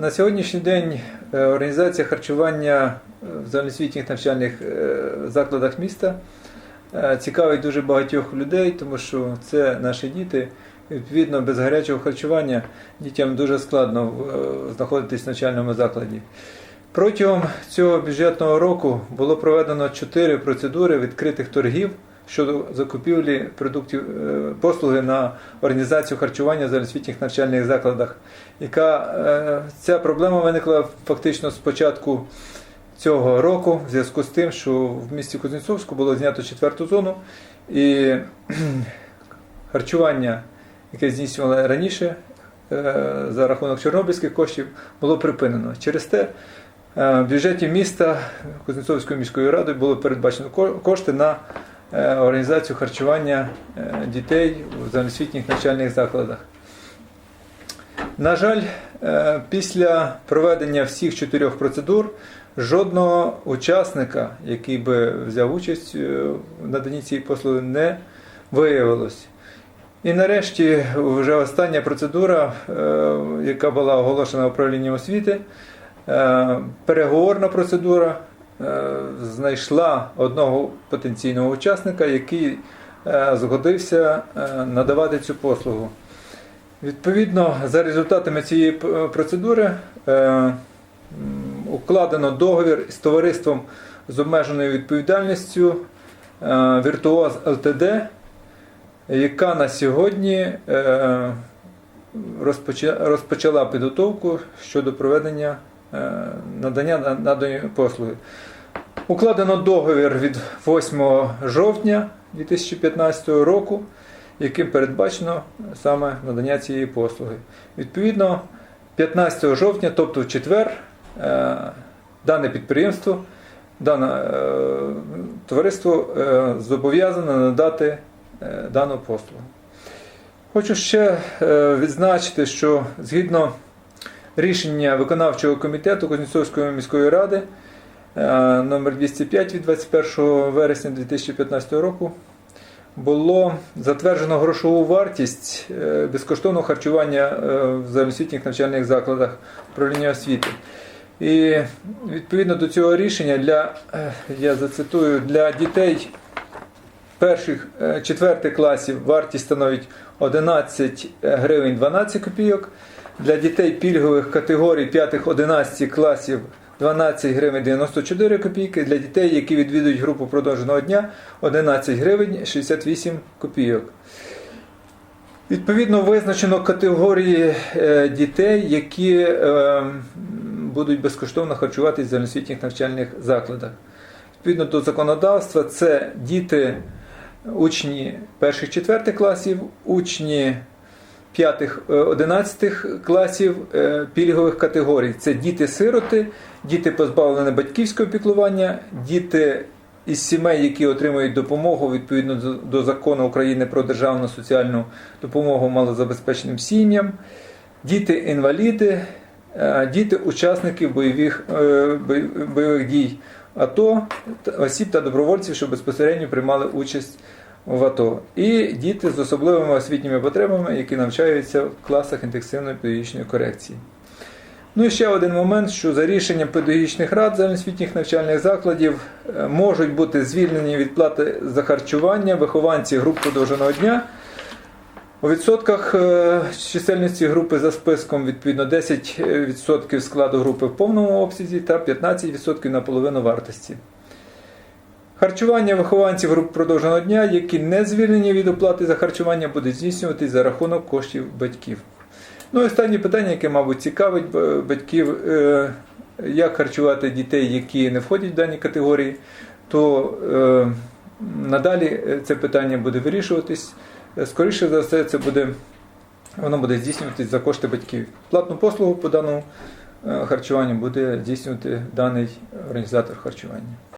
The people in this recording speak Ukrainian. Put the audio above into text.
На сьогоднішній день е, організація харчування в загальноосвітніх навчальних е, закладах міста е, цікавить дуже багатьох людей, тому що це наші діти. Відповідно, без гарячого харчування дітям дуже складно е, знаходитись в навчальному закладі. Протягом цього бюджетного року було проведено чотири процедури відкритих торгів щодо закупівлі продуктів е, послуги на організацію харчування в загальноосвітніх навчальних закладах. Яка е, ця проблема виникла фактично з початку цього року, в зв'язку з тим, що в місті Кузнєцовську було знято четверту зону, і харчування, яке здійснювало раніше е, за рахунок чорнобильських коштів, було припинено. Через те в бюджеті міста Кузнєцовською міською радою було передбачено кошти на організацію харчування е, дітей в загальноосвітніх навчальних закладах. На жаль, е, після проведення всіх чотирьох процедур жодного учасника, який би взяв участь е, в наданні цієї послуги, не виявилось. І нарешті вже остання процедура, е, яка була оголошена управлінням освіти, е, переговорна процедура е, знайшла одного потенційного учасника, який е, згодився е, надавати цю послугу. Відповідно, за результатами цієї процедури е, укладено договір з товариством з обмеженою відповідальністю е, Virtuoz ЛТД, яка на сьогодні е, розпочала підготовку щодо проведення е, надання наданої послуги. Укладено договір від 8 жовтня 2015 року, яким передбачено саме надання цієї послуги. Відповідно, 15 жовтня, тобто в четвер, е, дане підприємство, дане е, товариство е, зобов'язане надати е, дану послугу. Хочу ще е, відзначити, що згідно рішення виконавчого комітету Кузнєцовської міської ради е, номер 205 від 21 вересня 2015 року було затверджено грошову вартість е, безкоштовного харчування е, в загальноосвітніх навчальних закладах управління освіти. І відповідно до цього рішення для, я зацитую, для дітей перших четвертих класів вартість становить 11 гривень 12 копійок. Для дітей пільгових категорій 5-11 класів 12 гривень 94 копійки. Для дітей, які відвідують групу продовженого дня 11 гривень 68 копійок. Відповідно, визначено категорії е, дітей, які е, будуть безкоштовно харчуватись в загальноосвітніх навчальних закладах. Відповідно до законодавства, це діти, учні перших четвертих класів, учні 5-11 класів е, пільгових категорій. Це діти-сироти, діти позбавлені батьківського піклування, діти із сімей, які отримують допомогу відповідно до- закону України про державну соціальну допомогу малозабезпеченим сім'ям, діти-інваліди, е, діти учасників бойових, е, бойових дій АТО, осіб та добровольців, що безпосередньо приймали участь в АТО, і діти з особливими освітніми потребами, які навчаються в класах інтенсивної педагогічної корекції. Ну і ще один момент, що за рішенням педагогічних рад загальноосвітніх навчальних закладів е, можуть бути звільнені від плати за харчування вихованці груп продовженого дня. У відсотках е, чисельності групи за списком відповідно 10% складу групи в повному обсязі та 15% на половину вартості. Харчування вихованців груп продовженого дня, які не звільнені від оплати за харчування, буде здійснюватись за рахунок коштів батьків. Ну і останнє питання, яке, мабуть, цікавить батьків, е, як харчувати дітей, які не входять в дані категорії, то е, надалі е, це питання буде вирішуватись. Скоріше за все, це буде, воно буде здійснюватись за кошти батьків. Платну послугу по даному харчуванню буде здійснювати даний організатор харчування.